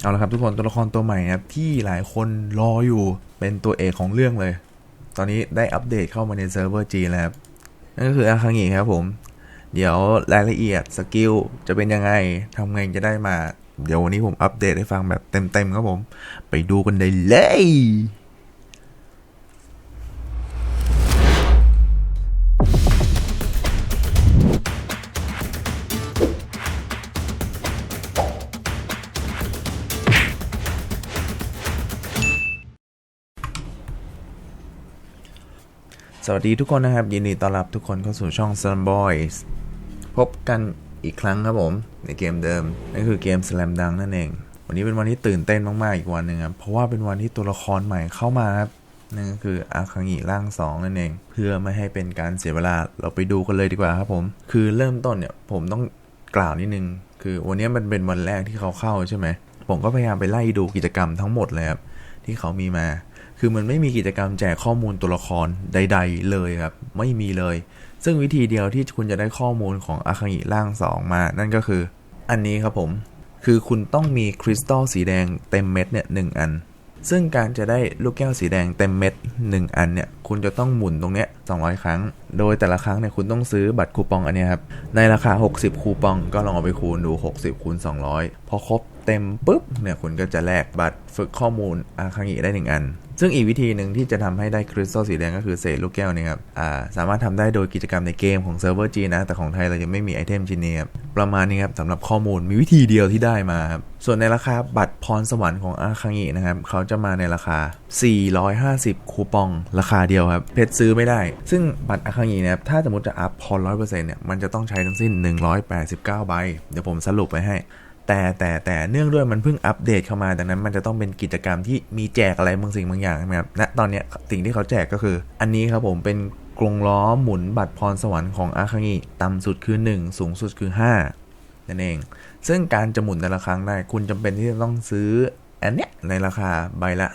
เอาละครับทุกคนตัวละครตัวใหม่ครับที่หลายคนรออยู่เป็นตัวเอกของเรื่องเลย ตอนนี้ได้อัปเดตเข้ามาในเซิร์ฟเวอร์จีแล้วครับนั่นก็คืออาคังอีครับผม เดี๋ยวรายละเอียดสกิลจะเป็นยังไงทำไงจะได้มา เดี๋ยววันนี้ผมอัปเดตให้ฟังแบบเต็มๆครับผม ไปดูกันได้เลย สวัสดีทุกคนนะครับ ยินดีต้อนรับทุกคนเข้าสู่ช่อง Slam Boys พบกันอีกครั้งครับผม ในเกมเดิมนั่นคือเกม Slam Dunk นั่นเอง วันนี้เป็นวันที่ตื่นเต้นมาก ๆ อีกวันหนึ่งครับ เพราะว่าเป็นวันที่ตัวละครใหม่เข้ามาครับนั่นก็คืออาคังิร่าง2นั่นเอง เพื่อไม่ให้เป็นการเสียเวลาเราไปดูกันเลยดีกว่าครับผม คือเริ่มต้นเนี่ยผมต้องกล่าวนิดนึง คือวันนี้มันเป็นวันแรกที่เขาเข้าใช่ไหมผมก็พยายามไปไล่ดูกิจกรรมทั้งหมดเลยครับที่เขามีมา คือมันไม่มีกิจกรรมแจกข้อมูลตัวละครใด ๆ เลยครับ ไม่มีเลย ซึ่งวิธีเดียวที่คุณจะได้ข้อมูลของอาคังิร่าง 2 มา นั่นก็คือ อันนี้ครับผม คือคุณต้องมีคริสตัลสีแดงเต็มเม็ดเนี่ยหนึ่งอัน ซึ่งการจะได้ลูกแก้วสีแดงเต็มเม็ด1 อันเนี่ย คุณจะต้องหมุนตรงเนี้ย200 ครั้ง โดยแต่ละครั้งเนี่ยคุณต้องซื้อบัตรคูปองอันนี้ครับ ในราคา 60 คูปองก็ลองเอาไปคูณดู 60คูณ200 พอครบเต็มปุ๊บเนี่ยคุณก็จะแลกบัตรฝึกข้อมูลอาคังิได้ 1 อัน ซึ่งอีกวิธีหนึ่งที่จะทำให้ได้คริสตัลสีแดงก็คือเศษลูกแก้วนี่ครับอ่าสามารถทำได้โดยกิจกรรมในเกมของเซิร์ฟเวอร์จีนะ แต่ของไทยเรายังไม่มีไอเทมชิ้นนี้ครับประมาณนี้ครับสำหรับข้อมูลมีวิธีเดียวที่ได้มาครับส่วนในราคาบัตรพรสวรรค์ของอาคังอินะครับเขาจะมาในราคา 450 คูปอง ราคาเดียวครับเพชรซื้อไม่ได้ ซึ่งบัตรอาคังินะครับถ้าสมมติจะอัพพร100%เนี่ยมันจะต้องใช้ทั้งสิ้น 189 ใบ เดี๋ยวผมสรุปไปให้ แต่แต่แต่เนื่องด้วยมันเพิ่งอัปเดตเข้ามาดังนั้น มันจะต้องเป็นกิจกรรมที่มีแจกอะไรบางสิ่งบางอย่างใช่ไหมครับณตอนนี้สิ่งที่เขาแจกก็คือ อันนี้ครับผมเป็นกรงล้อหมุนบัตรพรสวรรค์ของอาคังิต่ำสุดคือ 1 สูงสุดคือ 5 นั่นเอง ซึ่งการจะหมุนแต่ละครั้งได้ คุณจำเป็นที่จะต้องซื้ออันเนี้ยในราคาใบละ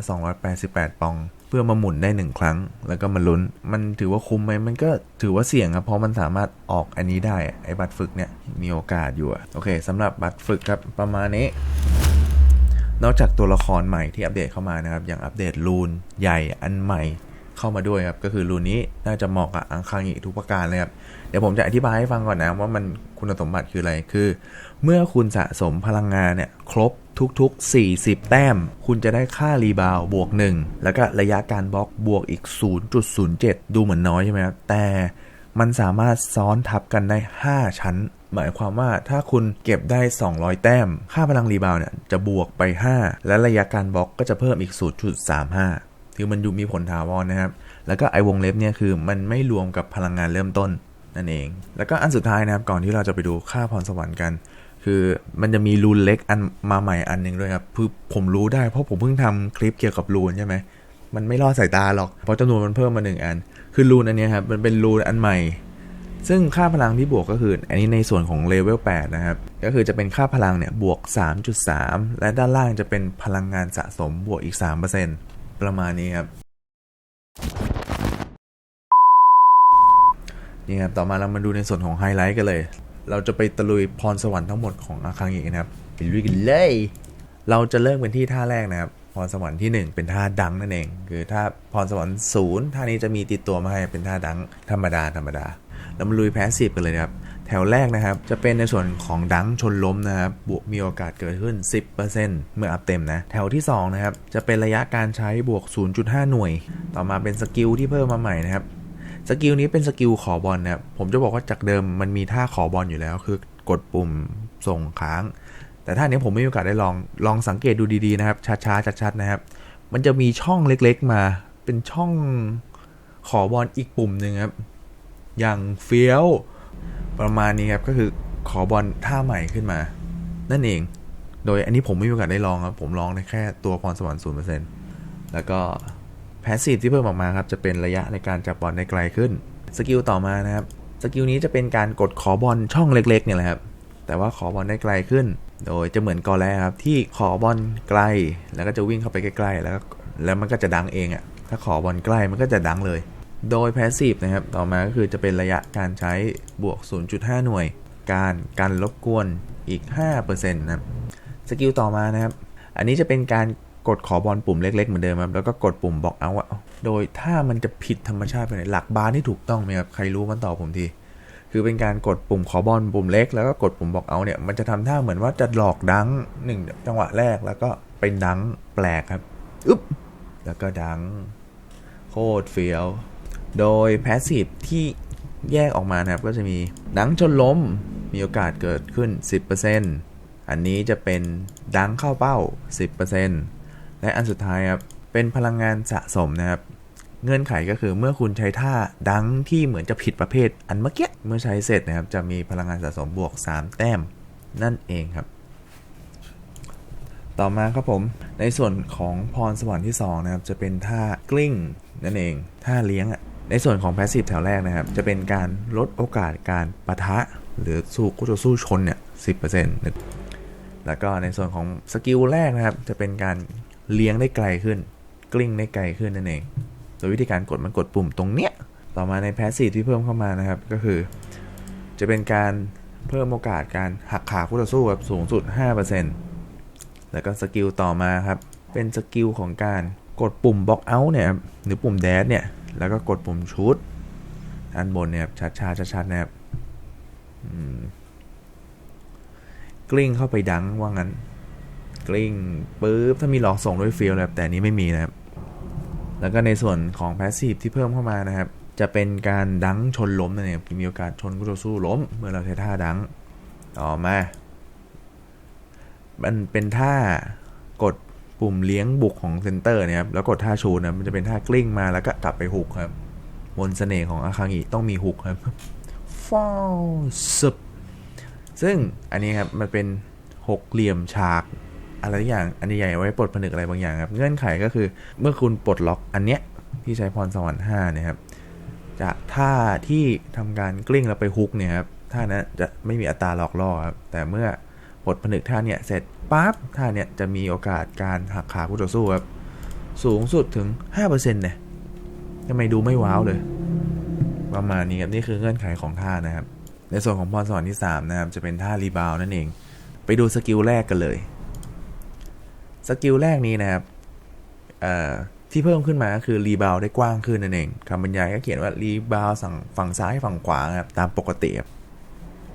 288 ปอง เพื่อมาหมุนได้1ครั้ง แล้วก็มาลุ้น มันถือว่าคุ้มไหมมันก็ถือว่าเสี่ยงครับ เพราะมันสามารถออกอันนี้ได้ ไอ้บัตรฝึกเนี่ย มีโอกาสอยู่อะโอเคสำหรับบัตรฝึกครับประมาณนี้ นอกจากตัวละครใหม่ที่อัปเดตเข้ามานะครับ อย่างอัปเดตรูนใหญ่อันใหม่เข้ามาด้วยครับ ก็คือรูนนี้น่าจะเหมาะกับอังคังอีกทุกประการเลยครับ เดี๋ยวผมจะอธิบายให้ฟังก่อนนะว่ามันคุณสมบัติคืออะไร คือ เมื่อคุณสะสมพลังงานเนี่ยครบ ทุกๆ 40 แต้ม คุณจะได้ค่ารีบาวบวก 1 แล้วก็ระยะการบล็อกบวกอีก 0.07 ดูเหมือนน้อยใช่ไหมครับ แต่มันสามารถซ้อนทับกันได้ 5 ชั้น หมายความว่าถ้าคุณเก็บได้ 200 แต้ม ค่าพลังรีบาวเนี่ยจะบวกไป 5 และระยะการบล็อกก็จะเพิ่มอีก 0.35 คือมันอยู่มีผลถาวรนะครับ แล้วก็ไอวงเล็บเนี่ยคือมันไม่รวมกับพลังงานเริ่มต้นนั่นเอง แล้วก็อันสุดท้ายนะครับก่อนที่เราจะไปดูค่าพรสวรรค์กัน คือมันจะมีรูนเล็กอันมาใหม่อันหนึ่งด้วยครับคือผมรู้ได้เพราะผมเพิ่งทำคลิปเกี่ยวกับรูนใช่ไหมมันไม่รอดสายตาหรอกเพราะจำนวนมันเพิ่มมาหนึ่งอัน คือรูนอันนี้ครับมันเป็นรูนอันใหม่ ซึ่งค่าพลังที่บวกก็คือ อันนี้ในส่วนของเลเวล8นะครับ ก็คือจะเป็นค่าพลังเนี่ยบวก 3.3 และด้านล่างจะเป็นพลังงานสะสมบวกอีก 3%ประมาณนี้ครับนี่ครับต่อมาเรามาดูในส่วนของไฮไลท์กันเลย เราจะไปตะลุยพรสวรรค์ทั้งหมดของอาคังอีกนะครับไปลุยกันเลย เราจะเริ่มกันที่ท่าแรกนะครับพรสวรรค์ที่ 1 เป็นท่าดังนั่นเอง คือถ้าพรสวรรค์ศูนย์ท่านี้จะมีติดตัวมาให้เป็นท่าดังธรรมดาธรรมดาเรามาลุยแพสซีฟกันเลยนะครับแถวแรกนะครับ จะเป็นในส่วนของดังชนล้มนะครับบวกมีโอกาสเกิดขึ้น 10%เมื่ออัพเต็มนะ แถวที่2นะครับจะเป็นระยะการใช้บวก 0.5 หน่วย ต่อมาเป็นสกิลที่เพิ่มมาใหม่นะครับ สกิลนี้เป็นสกิลขอบอลนะผมจะบอกว่าจากเดิมมันมีท่าขอบอลอยู่แล้ว คือกดปุ่มส่งค้าง แต่ท่านี้ผมไม่มีโอกาสได้ลองลองสังเกตดูดีๆนะครับช้าๆชัดๆนะครับ มันจะมีช่องเล็กๆมา เป็นช่องขอบอลอีกปุ่มหนึ่งครับอย่างเฟี้ยวประมาณนี้ครับก็คือขอบอลท่าใหม่ขึ้นมา นั่นเอง โดยอันนี้ผมไม่มีโอกาสได้ลองครับ ผมลองในแค่ตัวพรสวรรค์ศูนย์เปอร์เซ็นต์แล้วก็ แพสซีฟที่เพิ่มออกมาครับจะเป็นระยะในการจับบอลได้ไกลขึ้นสกิลต่อมานะครับสกิลนี้จะเป็นการกดขอบอลช่องเล็กๆเนี่ยแหละครับแต่ว่าขอบอลได้ไกลขึ้น โดยจะเหมือนกอแลครับที่ขอบอลไกลแล้วก็จะวิ่งเข้าไปใกล้ๆแล้วแล้วมันก็จะดังเองอะ่ะถ้าขอบอลใกล้มันก็จะดังเลย โดยแพสซีฟนะครับต่อมาก็คือจะเป็นระยะการใช้บวก 0.5 หน่วย การการรบกวนอีก 5%นะครับสกิลต่อมานะครับ อันนี้จะเป็นการ กดขอบอลปุ่มเล็กๆเหมือนเดิมครับแล้วก็กดปุ่มบอกเอาอะโดยถ้ามันจะผิดธรรมชาติไปไหนหลักบาร์ที่ถูกต้องไหมครับใครรู้มันตอบผมทีคือเป็นการกดปุ่มขอบอลปุ่มเล็ก แล้วก็กดปุ่มบอกเอาเนี่ยมันจะทำท่าเหมือนว่าจะหลอกดังหนึ่งจังหวะแรกแล้วก็เป็นดังแปลกครับอึ๊บแล้วก็ดังโคตรเฟี้ยว โดยแพสซีฟที่แยกออกมานะครับก็จะมีดังจนล้มมีโอกาสเกิดขึ้น 10%อันนี้จะเป็นดังเข้าเป้า 10% และอันสุดท้ายครับเป็นพลังงานสะสมนะครับเงื่อนไขก็คือเมื่อคุณใช้ท่าดังที่เหมือนจะผิดประเภทอันเมื่อกี้เมื่อใช้เสร็จนะครับจะมีพลังงานสะสมบวก 3 แต้มนั่นเองครับ ต่อมาครับผมในส่วนของพรสวรรค์ที่2นะครับจะเป็นท่ากลิ้งนั่นเองท่าเลี้ยงอะในส่วนของแพสซีฟแถวแรกนะครับ จะเป็นการลดโอกาสการปะทะ หรือสู้คู่ต่อสู้ชนเนี่ยสิแล้วก็ในส่วนของสกิลแรกนะครับจะเป็นการ เลี้ยงได้ไกลขึ้น กลิ้งได้ไกลขึ้นนั่นเอง โดยวิธีการกดมันกดปุ่มตรงเนี้ย ต่อมาในแพสซีฟที่เพิ่มเข้ามานะครับ ก็คือ จะเป็นการเพิ่มโอกาสการหักขาคู่ต่อสู้แบบสูงสุด 5%แล้วก็สกิลต่อมาครับ เป็นสกิลของการกดปุ่มบล็อกเอาท์เนี่ยหรือปุ่มแดชเนี่ย แล้วก็กดปุ่มชุดอันบนเนี่ยชัดชาชัดๆนะครับกลิ้งเข้าไปดังว่างั้น กลิ้งปุ๊บถ้ามีหลอกส่งด้วยฟิลแบบแต่นี้ไม่มีนะครับแล้วก็ในส่วนของแพสซีฟที่เพิ่มเข้ามานะครับ จะเป็นการดังชนล้มนั่นเองมีโอกาสชนคู่ต่อสู้ล้ม เมื่อเราใช้ท่าดังต่อมามันเป็นท่ากดปุ่มเลี้ยงบุกของเซนเตอร์เนี่ยครับแล้วกดท่าชูนะมันจะเป็นท่ากลิ้งมาแล้วก็กลับไปหุกครับมนเสน่ห์ของอาคังอีต้องมีหุกครับฟอลซึบซึ่งอันนี้ครับมันเป็นหกเหลี่ยมฉาก อะไรอย่างอันใหญ่ไว้ปลดผนึกอะไรบางอย่างครับเงื่อนไขก็คือเมื่อคุณปลดล็อกอันเนี้ยที่ใช้พรสวรรค์5เนี่ยครับจากท่าที่ทำการกลิ้งแล้วไปฮุกเนี่ยครับท่านั้นจะไม่มีอัตราหลอกล่อครับแต่เมื่อปลดผนึกท่าเนี่ยเสร็จปั๊บท่าเนี่ยจะมีโอกาสการหักขาคู่ต่อสู้ครับสูงสุดถึง 5%เนี่ยทำไมดูไม่ว้าวเลย ประมาณนี้ครับนี่คือเงื่อนไขของท่านะครับ ในส่วนของพรสวรรค์ที่ 3 นะครับ จะเป็นท่ารีบาวนั่นเอง ไปดูสกิลแรกกันเลย สกิลแรกนี้นะครับที่เพิ่มขึ้นมาก็คือรีบาวได้กว้างขึ้นนั่นเองคำบรรยายก็เขียนว่ารีบาวฝั่งซ้ายฝั่งขวาครับตามปกติ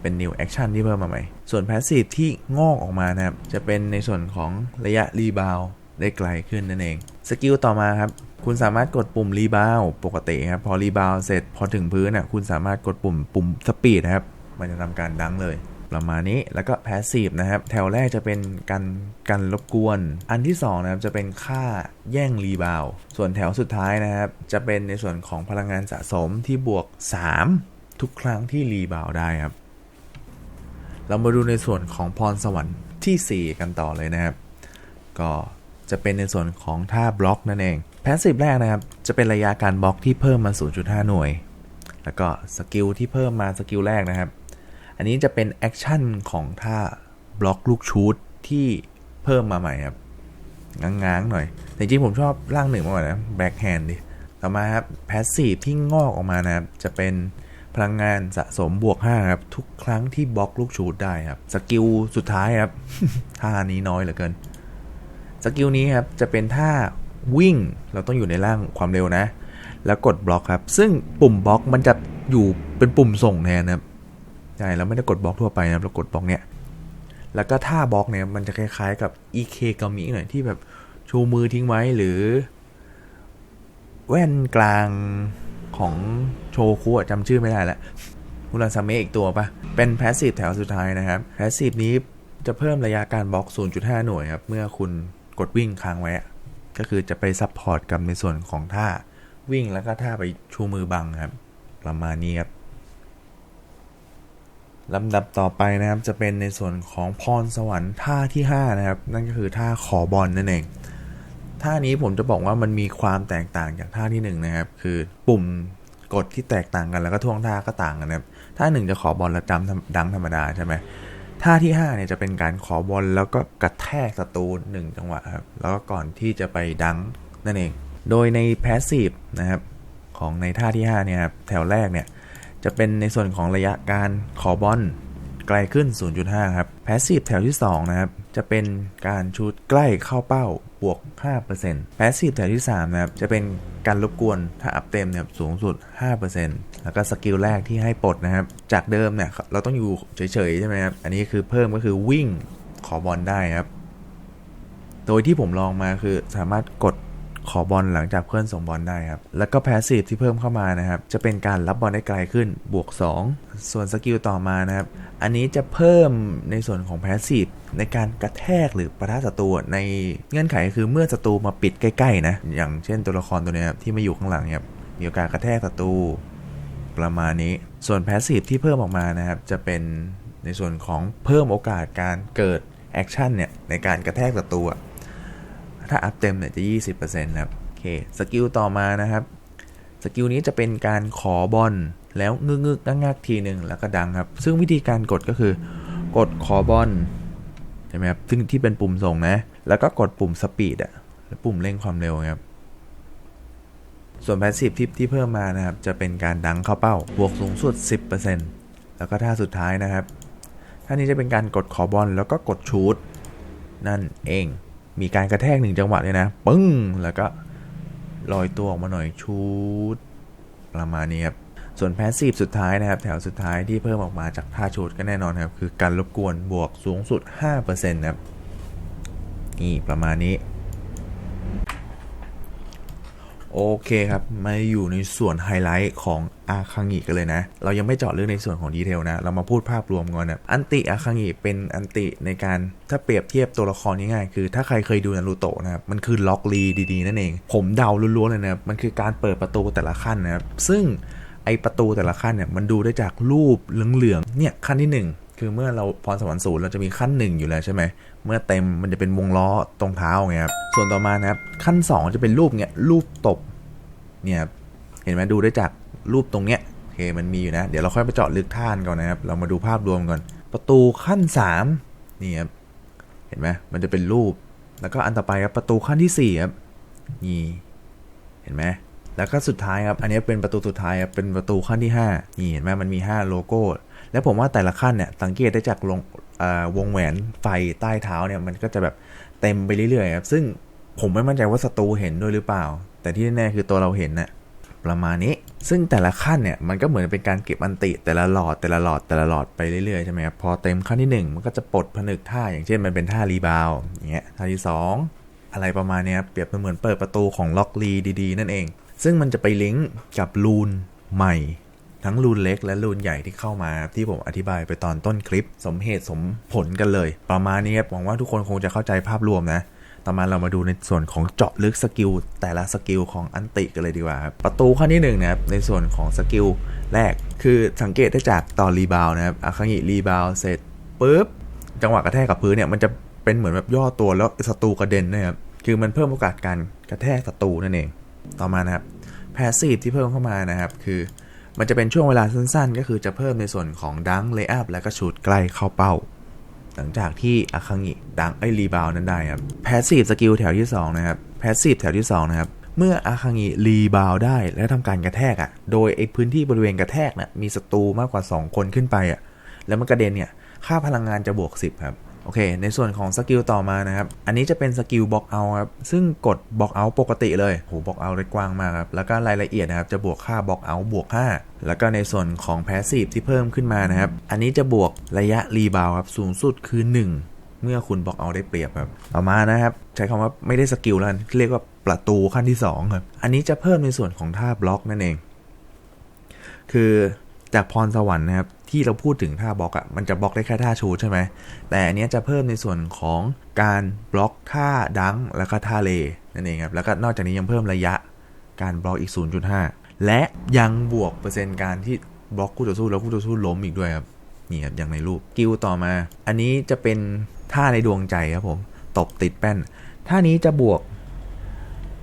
เป็น new action ที่เพิ่มมาใหม่ ส่วน passive ที่งอกออกมานะครับ จะเป็นในส่วนของระยะรีบาวได้ไกลขึ้นนั่นเอง สกิลต่อมาครับ คุณสามารถกดปุ่มรีบาวปกติครับ พอรีบาวเสร็จพอถึงพื้นอะคุณสามารถกดปุ่มปุ่มสปีดครับ มันจะทำการดังเลย ประมาณนี้แล้วก็ passive นะครับ แถวแรกจะเป็นการกันรบกวน อันที่2นะครับจะเป็นค่าแย่งรีบาวส่วนแถวสุดท้ายนะครับ จะเป็นในส่วนของพลังงานสะสมที่บวก 3 ทุกครั้งที่รีบาวได้ครับ เรามาดูในส่วนของพรสวรรค์ที่ 4 กันต่อเลยนะครับ ก็จะเป็นในส่วนของท่าบล็อกนั่นเองแพสซีฟแรกนะครับ จะเป็นระยะการบล็อกที่เพิ่มมา 0.5 หน่วย แล้วก็สกิลที่เพิ่มมาสกิลแรกนะครับ อันนี้จะเป็นแอคชั่นของท่าบล็อกลูกชูดที่เพิ่มมาใหม่ครับง้างๆหน่อย แต่จริงผมชอบร่างหนึ่งมากกว่านะแบ็คแฮนด์ดิ ต่อมาครับแพสซีฟที่งอกออกมานะครับ จะเป็นพลังงานสะสมบวก5ครับ ทุกครั้งที่บล็อกลูกชูดได้ครับ สกิลสุดท้ายครับ ท่านี้น้อยเหลือเกิน สกิลนี้ครับ จะเป็นท่าวิ่ง เราต้องอยู่ในร่างความเร็วนะ แล้วกดบล็อกครับ ซึ่งปุ่มบล็อกมันจะอยู่เป็นปุ่มส่งแทนนะครับ ใช่เราไม่ได้กดบล็อกทั่วไปนะเรากดบล็อกเนี่ยแล้วก็ท่าบล็อกเนี่ยมันจะคล้ายๆกับ EK กามิหน่อยที่แบบชูมือทิ้งไว้หรือ แว่นกลางของโชคุจำชื่อไม่ได้ล้วคุราซาเมะอีกตัวปะเป็นแพสซีฟแถวสุดท้ายนะครับแพสซีฟนี้จะเพิ่มระยะการบล็อก 0.5 หน่วยครับ เมื่อคุณกดวิ่งค้างไว้ ก็คือจะไปซับพอร์ตกับในส่วนของท่าวิ่งแล้วก็ท่าไปชูมือบังครับ ประมาณนี้ครับ ลำดับต่อไปนะครับจะเป็นในส่วนของพรสวรรค์ท่าที่ 5 นะครับ นั่นก็คือท่าขอบอลนั่นเองท่านี้ผมจะบอกว่ามันมีความแตกต่างจากท่าที่1นะครับ คือปุ่มกดที่แตกต่างกันแล้วก็ท่วงท่าก็ต่างกันนะครับท่าหนึ่งจะขอบอลแล้วจำดังธรรมดาใช่ไหมท่าที่5เนี่ยจะเป็นการขอบอลแล้วก็กระแทกศัตรูหนึ่งจังหวะครับแล้วก็ก่อนที่จะไปดังนั่นเอง โดยในแพสซีฟนะครับของในท่าที่5เนี่ยครับแถวแรกเนี่ย จะเป็นในส่วนของระยะการขอบอลไกลขึ้น 0.5 ครับแพสซีฟแถวที่ 2 นะครับ จะเป็นการชูดใกล้เข้าเป้าบวก 5%แพสซีฟแถวที่ 3 นะครับ จะเป็นการรบกวนถ้าอัพเต็มเนี่ยสูงสุด 5%แล้วก็สกิลแรกที่ให้ปลดนะครับ จากเดิมเนี่ยเราต้องอยู่เฉยๆ ใช่ไหมครับ อันนี้คือเพิ่มก็คือวิ่งขอบอลได้ครับ โดยที่ผมลองมาคือสามารถกด ขอบอลหลังจากเพื่อนส่งบอลได้ครับ แล้วก็แพสซีฟที่เพิ่มเข้ามานะครับ จะเป็นการรับบอลได้ไกลขึ้นบวก 2 ส่วนสกิลต่อมานะครับ อันนี้จะเพิ่มในส่วนของแพสซีฟในการกระแทกหรือประทะศัตรูในเงื่อนไขคือเมื่อศัตรูมาปิดใกล้ๆนะ อย่างเช่นตัวละครตัวนี้ครับที่มาอยู่ข้างหลังครับมีโอกาสกระแทกศัตรูประมาณนี้ ส่วนแพสซีฟที่เพิ่มออกมานะครับ จะเป็นในส่วนของเพิ่มโอกาสการเกิดแอคชั่นเนี่ยในการกระแทกศัตรู ถ้าอัพเต็มเนี่ยจะ 20%ครับโอเคสกิลต่อมานะครับสกิลนี้จะเป็นการขอบอลแล้วงึกงึกงักทีหนึ่งแล้วก็ดังครับ ซึ่งวิธีการกดก็คือกดขอบอลใช่ไหมครับซึ่งที่เป็นปุ่มส่งนะ แล้วก็กดปุ่มสปีดอะแล้วปุ่มเร่งความเร็วครับส่วนแพสซีฟที่ที่เพิ่มมานะครับ จะเป็นการดังเข้าเป้า บวกสูงสุด 10%แล้วก็ท่าสุดท้ายนะครับ ท่านี้จะเป็นการกดขอบอลแล้วก็กดชูดนั่นเอง มีการกระแทกหนึ่งจังหวะเลยนะ ปึ้ง แล้วก็ลอยตัวออกมาหน่อยชูดประมาณนี้ครับส่วนแพสซีฟสุดท้ายนะครับ แถวสุดท้ายที่เพิ่มออกมาจากท่าชูดก็แน่นอนครับ คือการรบกวนบวกสูงสุด 5%นะครับนี่ประมาณนี้ โอเคครับ มาอยู่ในส่วนไฮไลท์ของอาคังิกันเลยนะ เรายังไม่เจาะเรื่องในส่วนของดีเทลนะ เรามาพูดภาพรวมก่อนนะอันติอาคังิเป็นอันติในการถ้าเปรียบเทียบตัวละครง่ายๆคือ ถ้าใครเคยดูนารูโตะนะครับ มันคือล็อกลีดีๆ นั่นเอง ผมเดาล้วนๆเลยนะมันคือการเปิดประตูแต่ละขั้นนะครับ ซึ่งไอประตูแต่ละขั้นเนี่ยมันดูได้จากรูปเหลืองๆเนี่ยขั้นที่ 1 คือเมื่อเราพรสวรรค์ศูนย์เราจะมีขั้นหนึ่งอยู่แล้วใช่ไหม เมื่อเต็มมันจะเป็นวงล้อตรงเท้าไงครับ ส่วนต่อมานะครับ ขั้น 2 จะเป็นรูปเนี้ยรูปตบเนี่ยเห็นไหมดูได้จากรูปตรงเนี้ยโอเคมันมีอยู่นะ เดี๋ยวเราค่อยไปเจาะลึกท่านก่อนนะครับ เรามาดูภาพรวมก่อน ประตูขั้น3นี่ครับเห็นไหมมันจะเป็นรูป แล้วก็อันต่อไปครับประตูขั้นที่4ครับนี่เห็นไหมแล้วก็สุดท้ายครับ อันนี้เป็นประตูสุดท้ายครับ เป็นประตูขั้นที่ 5 นี่เห็นไหมมันมี 5 โลโก้ แล้วผมว่าแต่ละขั้นเนี่ยสังเกตได้จากลงวงแหวนไฟใต้เท้าเนี่ยมันก็จะแบบเต็มไปเรื่อยๆครับซึ่งผมไม่มั่นใจว่าศัตรูเห็นด้วยหรือเปล่า แต่ที่แน่คือตัวเราเห็นนะ่ะประมาณนี้ ซึ่งแต่ละขั้นเนี่ยมันก็เหมือนเป็นการเก็บอันติแต่ละหลอดแต่ละหลอดแต่ละหลอดไปเรื่อยๆใช่ไหมครับพอเต็มขั้นที่ 1 มันก็จะปลดผนึกท่าอย่างเช่นมันเป็นท่ารีบาวอย่างเงี้ยท่าที่ 2 อะไรประมาณนี้เปรียบเหมือนเปิดประตูของล็อกลีดีๆ นั่นเอง ซึ่งมันจะไปลิงก์กับรูนใหม่ ทั้งรูนเล็กและรูนใหญ่ที่เข้ามาที่ผมอธิบายไปตอนต้นคลิป สมเหตุสมผลกันเลย ประมาณนี้ครับหวังว่าทุกคนคงจะเข้าใจภาพรวมนะต่อมาเรามาดูในส่วนของเจาะลึกสกิลแต่ละสกิลของอันติกันเลยดีกว่าครับประตูขั้นที่1นะครับในส่วนของสกิลแรก คือสังเกตได้จากตอนรีบาวนะครับอาคังิรีบาวเสร็จปุ๊บจังหวะกระแทกกับพื้นเนี่ยมันจะเป็นเหมือนแบบย่อตัวแล้วศัตรูกระเด็นนะครับคือมันเพิ่มโอกาสการกระแทกศัตรูนั่นเอง ต่อมานะครับแพสซีฟที่เพิ่มเข้ามานะครับ คือ มันจะเป็นช่วงเวลาสั้นๆ ก็คือจะเพิ่มในส่วนของดังเลย์อัพและก็ชูดใกล้เข้าเป้า หลังจากที่อาคังิดังไอรีบาวนั้นได้ครับแพสซีฟสกิลแถวที่2นะครับแพสซีฟแถวที่2นะครับเมื่ออาคังิรีบาวได้และทำการกระแทกอะ่ะ โดยไอพื้นที่บริเวณกระแทกนะ่ะมีศัตรูมากกว่า 2 คนขึ้นไปอะ่ะแล้วมันกระเด็นเนี่ยค่าพลังงานจะบวก 10 ครับ โอเค ในส่วนของสกิลต่อมานะครับ อันนี้จะเป็นสกิลบล็อกเอาครับ ซึ่งกดบล็อกเอาปกติเลยโหบล็อกเอาได้กว้างมากครับ แล้วก็รายละเอียดนะครับ จะบวกค่าบล็อกเอาบวก 5 แล้วก็ในส่วนของแพสซีฟที่เพิ่มขึ้นมานะครับ อันนี้จะบวกระยะรีบาวครับ สูงสุดคือ 1 เมื่อคุณบล็อกเอาได้เปรียบครับ ต่อมานะครับ ใช้คำว่าไม่ได้สกิลแล้วเรียกว่าประตูขั้นที่2ครับ อันนี้จะเพิ่มในส่วนของท่าบล็อกนั่นเอง คือจากพรสวรรค์นะครับ ที่เราพูดถึงท่าบล็อกอะ่ะมันจะบล็อกได้แค่ท่าชูใช่ไหมแต่อันนี้จะเพิ่มในส่วนของการบล็อกท่าดังแล้วก็ท่าเลนั่นเองครับแล้วก็นอกจากนี้ยังเพิ่มระยะการบล็อกอีก 0.5 และยังบวกเปอร์เซ็นต์การที่บล็อกคู่ต่อสู้แล้วคู่ต่อสู้ล้มอีกด้วยครับนี่ครับอย่างในรูปกิลต่อมา อันนี้จะเป็นท่าในดวงใจครับผมตบติดแป้น ท่านี้จะบวก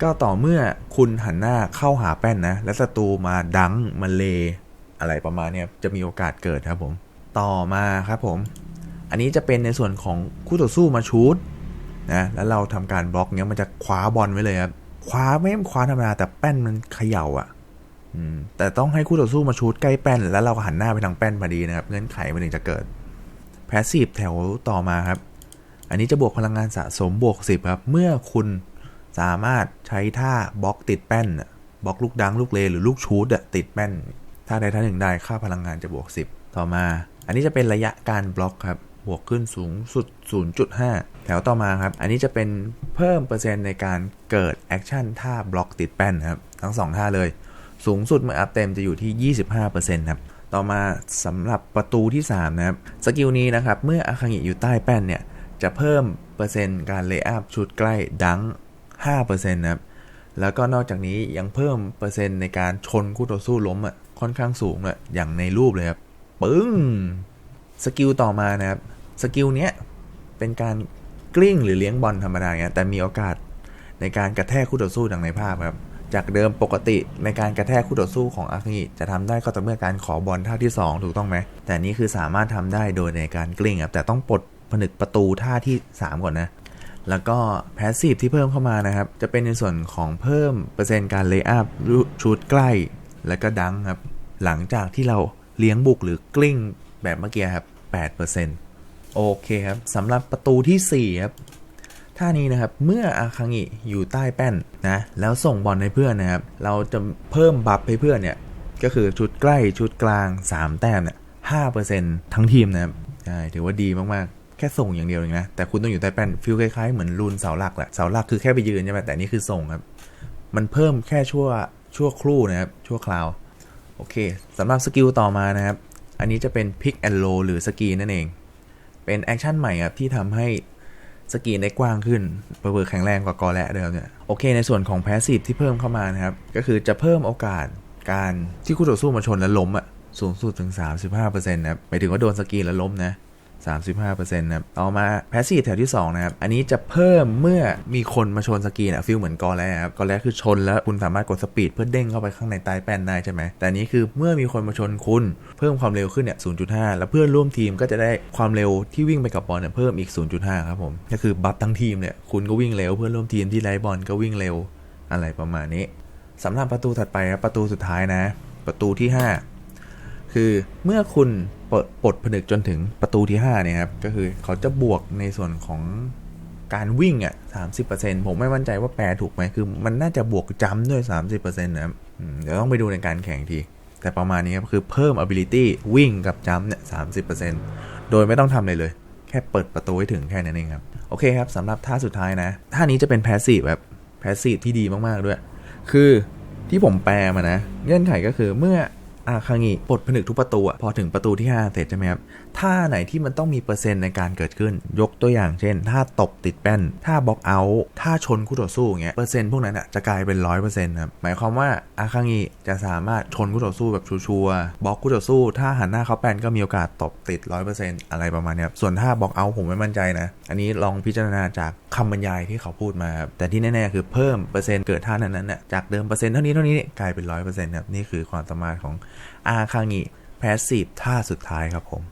ก็ต่อเมื่อคุณหันหน้าเข้าหาแป้นนะ และศัตรูมาดังมาเล อะไรประมาณนี้จะมีโอกาสเกิดครับผม ต่อมาครับผม อันนี้จะเป็นในส่วนของคู่ต่อสู้มาชูดนะแล้วเราทำการบล็อกเนี้ยมันจะคว้าบอลไว้เลยครับคว้าไม่คว้าธรรมดาแต่แป้นมันเขย่าอะอืมแต่ต้องให้คู่ต่อสู้มาชูดใกล้แป้น แล้วเราหันหน้าไปทางแป้นพอดีนะครับเงื่อนไขมันถึงจะเกิดแพสซีฟแถวต่อมาครับ อันนี้จะบวกพลังงานสะสมบวก10ครับ เมื่อคุณสามารถใช้ท่าบล็อกติดแป้นบล็อกลูกดังลูกเลหรือลูกชูดติดแป้น ถ้าใดท่าหนึ่งได้ค่าพลังงานจะบวก 10 ต่อมา อันนี้จะเป็นระยะการบล็อกครับบวกขึ้นสูงสุด 0.5 แถวต่อมาครับ อันนี้จะเป็นเพิ่มเปอร์เซ็นต์ในการเกิดแอคชั่นท่าบล็อกติดแป้นครับ ทั้ง 2 ท่าเลย สูงสุดเมื่ออัพเต็มจะอยู่ที่ 25%ครับ ต่อมาสำหรับประตูที่ 3 นะครับ สกิลนี้นะครับ เมื่ออาคังิอยู่ใต้แป้นเนี่ย จะเพิ่มเปอร์เซ็นต์การเลย์อัพชุดใกล้ดัง 5%นะครับ แล้วก็นอกจากนี้ยังเพิ่มเปอร์เซ็นต์ในการชนคู่ต่อสู้ล้มอะ ค่อนข้างสูงเลยอย่างในรูปเลยครับปึ้งสกิลต่อมานะครับสกิลเนี้ยเป็นการกลิ้งหรือเลี้ยงบอลธรรมดาเงี้ยแต่มีโอกาสในการกระแทกคู่ต่อสู้ดังในภาพครับจากเดิมปกติในการกระแทกคู่ต่อสู้ของอาคิจะทำได้ก็ต่อเมื่อการขอบอลท่าที่ 2 ถูกต้องไหมแต่นี่คือสามารถทำได้โดยในการกลิ้งครับแต่ต้องปลดผนึกประตูท่าที่ 3 ก่อนนะ แล้วก็แพสซีฟที่เพิ่มเข้ามานะครับ จะเป็นในส่วนของเพิ่มเปอร์เซ็นต์การเลย์อัพชุดใกล้ แล้วก็ดังครับ หลังจากที่เราเลี้ยงบุกหรือกลิ้งแบบเมื่อกี้ครับ8%โอเคครับสำหรับประตูที่ 4 ครับท่านี้นะครับ เมื่ออาคังิอยู่ใต้แป้นนะ แล้วส่งบอลให้เพื่อนนะครับ เราจะเพิ่มบัฟให้เพื่อนเนี่ย ก็คือชุดใกล้ชุดกลาง 3 แต้มเนี่ย5%ทั้งทีมนะครับ ใช่ ถือว่าดีมากๆ แค่ส่งอย่างเดียวเองนะ แต่คุณต้องอยู่ใต้แป้นฟิลคล้ายๆ เหมือนรูนเสาหลักแหละ เสาหลักคือแค่ไปยืนใช่ไหมแต่นี่คือส่งครับ มันเพิ่มแค่ชั่ว ชั่วครู่นะครับ ชั่วคราว โอเคสำหรับสกิลต่อมานะครับ อันนี้จะเป็น Pick and Roll หรือสกีนั่นเอง เป็นแอคชั่นใหม่ครับ ที่ทำให้สกีได้กว้างขึ้นเปิดแข็งแรงกว่ากอและเดิมเนี่ย โอเค ในส่วนของแพสซีฟที่เพิ่มเข้ามานะครับ ก็คือจะเพิ่มโอกาสการที่คู่ต่อสู้มาชนแล้วล้มอะสูงสุดถึง 35%นะครับหมายถึงว่าโดนสกีแล้วล้มนะ 35%นะครับต่อมาแพสซีฟแถวที่ 2 นะครับ อันนี้จะเพิ่มเมื่อมีคนมาชนสกีนะฟิลเหมือนกอแลครับกอแลคือชนแล้วคุณสามารถกดสปีดเพื่อเด้งเข้าไปข้างในใต้แป้นได้ใช่ไหมแต่อันนี้คือเมื่อมีคนมาชนคุณ เพิ่มความเร็วขึ้นเนี่ย 0.5 แล้วเพื่อนร่วมทีมก็จะได้ความเร็วที่วิ่งไปกับบอลเนี่ยเพิ่มอีก 0.5 ครับผมก็คือบัฟทั้งทีมเนี่ยคุณก็วิ่งเร็วเพื่อนร่วมทีมที่ไล่บอลก็วิ่งเร็วอะไรประมาณนี้สำหรับประตูถัดไปครับประตูสุดท้ายนะ ประตูที่ 5 คือเมื่อคุณปลดปลดผนึกจนถึงประตูที่5เนี่ยครับก็คือเขาจะบวกในส่วนของการวิ่งอะสามสิบเปอร์เซ็นผมไม่มั่นใจว่าแปลถูกไหมคือมันน่าจะบวกจำด้วย30%นะครับเดี๋ยวต้องไปดูในการแข่งที แต่ประมาณนี้ครับคือเพิ่ม ability วิ่งกับจำเนี่ยสามสิบเปอร์เซ็นโดยไม่ต้องทำอะไรเลย แค่เปิดประตูให้ถึงแค่นั้นเองครับ โอเคครับสำหรับท่าสุดท้ายนะ ท่านี้จะเป็น passive แบบ passive ที่ดีมากๆด้วย คือที่ผมแปลมานะ เงื่อนไขก็คือเมื่อ อาคางิปลดผนึกทุกประตูอะพอถึงประตูที่ 5 เสร็จใช่ไหมครับท่าไหนที่มันต้องมีเปอร์เซ็นต์ในการเกิดขึ้น ยกตัวอย่างเช่นถ้าตบติดแป้นถ้าบล็อกเอาท์ถ้าชนคู่ต่อสู้อย่างเงี้ยเปอร์เซ็นต์พวกนั้นอะจะกลายเป็นร้อยเปอร์เซ็นต์ครับหมายความว่าอาคางิจะสามารถชนคู่ต่อสู้แบบชัวร์บล็อกคู่ต่อสู้ถ้าหันหน้าเขาแป้นก็มีโอกาสตบติดร้อยเปอร์เซ็นต์อะไรประมาณเนี้ยครับส่วนถ้าบล็อกเอาท์ผมไม่มั่นใจนะอันนี้ลองพิจารณาจาก คำบรรยายที่เขาพูดมาครับแต่ที่แน่ๆคือเพิ่มเปอร์เซ็นต์เกิดท่านั้นนั้นจากเดิมเปอร์เซ็นต์เท่านี้เท่านี้กลายเป็นร้อยเปอร์เซ็นต์ครับนี่คือความสามารถของอาคางิแพสซีฟท่าสุดท้ายครับผม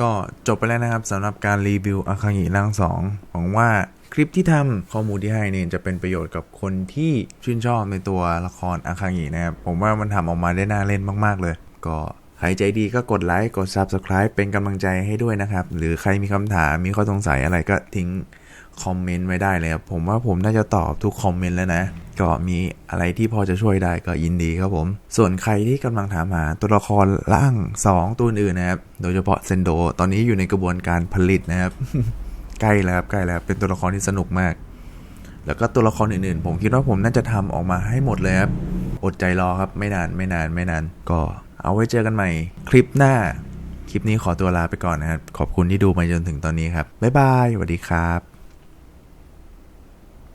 ก็จบไปแล้วนะครับสำหรับการรีวิวอาคางิร่างสองหวังว่าคลิปที่ทำข้อมูลที่ให้เนี่ยจะเป็นประโยชน์กับคนที่ชื่นชอบในตัวละครอาคางินะครับผมว่ามันทำออกมาได้น่าเล่นมาก ๆเลย ก็ ใครใจดีก็กดไลค์กด Subscribe เป็นกำลังใจให้ด้วยนะครับ หรือใครมีคำถามมีข้อสงสัยอะไรก็ทิ้งคอมเมนต์ไว้ได้เลยครับผมว่าผมน่าจะตอบทุกคอมเมนต์แล้วนะ ก็มีอะไรที่พอจะช่วยได้ก็ยินดีครับผม ส่วนใครที่กำลังถามหาตัวละครร่าง 2 ตัวอื่นนะครับ โดยเฉพาะเซนโด ตอนนี้อยู่ในกระบวนการผลิตนะครับ ใกล้แล้วครับใกล้แล้วเป็นตัวละครที่สนุกมาก แล้วก็ตัวละครอื่นๆ ผมคิดว่าผมน่าจะทำออกมาให้หมดเลยครับอดใจรอครับไม่นานไม่นานไม่นานก็ เอาไว้เจอกันใหม่คลิปหน้า คลิปนี้ขอตัวลาไปก่อนนะครับ ขอบคุณที่ดูมาจนถึงตอนนี้ครับ บ๊ายบายสวัสดีครับ